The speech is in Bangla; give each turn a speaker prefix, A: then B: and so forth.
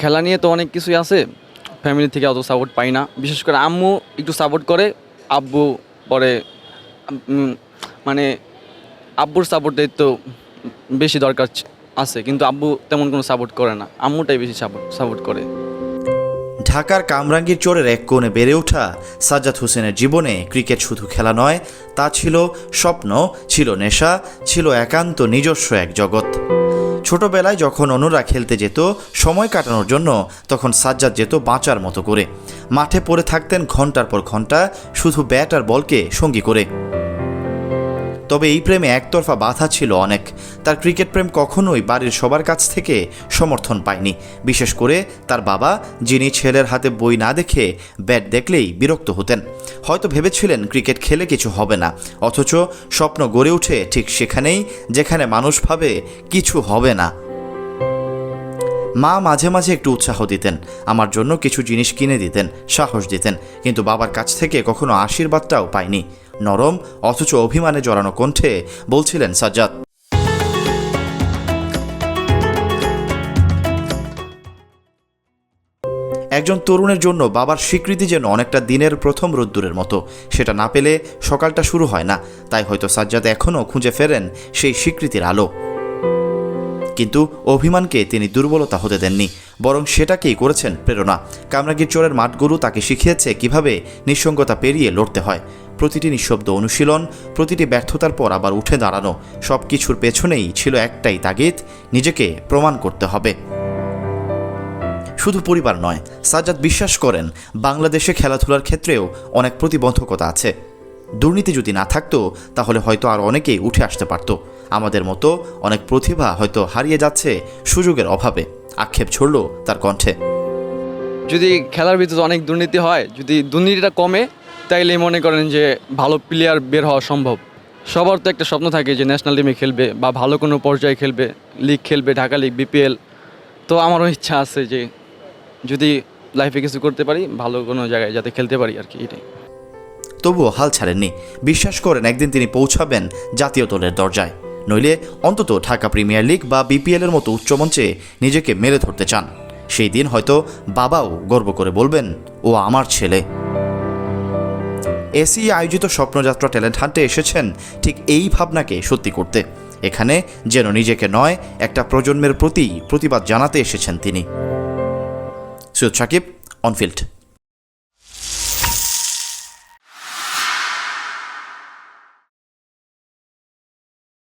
A: খেলা নিয়ে তো অনেক কিছুই আছে। ফ্যামিলি থেকে অত সাপোর্ট পাই না। বিশেষ করে আম্মু একটু সাপোর্ট করে, আব্বু পরে মানে আব্বুর সাপোর্টের তো বেশি দরকার আছে, কিন্তু আব্বু তেমন কোনো সাপোর্ট করে না। আম্মুটাই বেশি সাপোর্ট সাপোর্ট করে।
B: ঢাকার কামরাঙ্গীর চোরের এক কোণে বেড়ে ওঠা সাজ্জাদ হোসেনের জীবনে ক্রিকেট শুধু খেলা নয়, তা ছিল স্বপ্ন, ছিল নেশা, ছিল একান্ত নিজস্ব এক জগৎ। ছোটবেলায় যখন অনুরা খেলতে যেত, সময় কাটানোর জন্য, তখন সাজ্জাদ যেত বাঁচার মতো করে। মাঠে পড়ে থাকতেন ঘণ্টার পর ঘণ্টা, শুধু ব্যাট আর বলকে সঙ্গী করে। তবে এই প্রেমে একতরফা বাধা ছিল অনেক। তার ক্রিকেট প্রেম কখনোই বাড়ির সবার কাছ থেকে সমর্থন পায়নি। বিশেষ করে তার বাবা, যিনি ছেলের হাতে বই না দেখে ব্যাট দেখলেই বিরক্ত হতেন। হয়তো ভেবেছিলেন ক্রিকেট খেলে কিছু হবে না। অথচ স্বপ্ন গড়ে ওঠে ঠিক সেখানেই যেখানে মানুষ ভাবে কিছু হবে না। মা মাঝে মাঝে একটু উৎসাহ দিতেন। আমার জন্য কিছু জিনিস কিনে দিতেন, সাহস দিতেন। কিন্তু বাবার কাছ থেকে কখনো আশীর্বাদটাও পাইনি নরম, অথচ অভিমানে জড়ানো কণ্ঠে বলছিলেন সাজ্জাদ। একজন তরুণের জন্য বাবার স্বীকৃতি যেন অনেকটা দিনের প্রথম রোদ্দুরের মতো, সেটা না পেলে সকালটা শুরু হয় না, তাই হয়তো সাজ্জাদ এখনও খুঁজে ফেরেন সেই স্বীকৃতির আলো। কিন্তু অভিমানকে তিনি দুর্বলতা হতে দেননি বরং সেটাকেই করেছেন প্রেরণা। কামরাগীর চোরের মাঠগুলো তাকে শিখিয়েছে কীভাবে নিঃসঙ্গতা পেরিয়ে লড়তে হয়। প্রতিটি নিঃশব্দ অনুশীলন, প্রতিটি ব্যর্থতার পর আবার উঠে দাঁড়ানো সব কিছুর পেছনেই ছিল একটাই তাগিদ, নিজেকে প্রমাণ করতে হবে। শুধু পরিবার নয়, সাজ্জাদ বিশ্বাস করেন, বাংলাদেশে খেলাধুলার ক্ষেত্রেও অনেক প্রতিবন্ধকতা আছে। দুর্নীতি যদি না থাকতো, তাহলে হয়তো আর অনেকেই উঠে আসতে পারত। আমাদের মতো অনেক প্রতিভা হয়তো হারিয়ে যাচ্ছে সুযোগের অভাবে। আক্ষেপ ছড়ল তার কণ্ঠে।
A: যদি খেলার ভিতরে অনেক দুর্নীতি হয় যদি দুর্নীতিটা কমে তাইলে মনে করেন যে ভালো প্লেয়ার বের হওয়া সম্ভব। সবার তো একটা স্বপ্ন থাকে যে ন্যাশনাল টিমে খেলবে বা ভালো কোনো পর্যায়ে খেলবে লিগ খেলবে ঢাকা লিগ বিপিএল তো আমারও ইচ্ছা আছে যে যদি লাইফে কিছু করতে পারি ভালো কোনো জায়গায় যাতে খেলতে পারি আর কি এটাই।
B: তবুও হাল ছাড়েননি। বিশ্বাস করেন একদিন তিনি পৌঁছাবেন জাতীয় দলের দরজায়। নইলে অন্তত ঢাকা প্রিমিয়ার লিগ বা বিপিএলের মতো উচ্চমঞ্চে নিজেকে মেরে ধরতে চান। সেই দিন হয়তো বাবাও গর্ব করে বলবেন, ও আমার ছেলে। এসি আয়োজিত স্বপ্নযাত্রা ট্যালেন্ট হান্টে এসেছেন ঠিক এই ভাবনাকে সত্যি করতে। এখানে যেন নিজেকে নয়, একটা প্রজন্মের প্রতি প্রতিবাদ জানাতে এসেছেন তিনি। Syed Sakib, on field.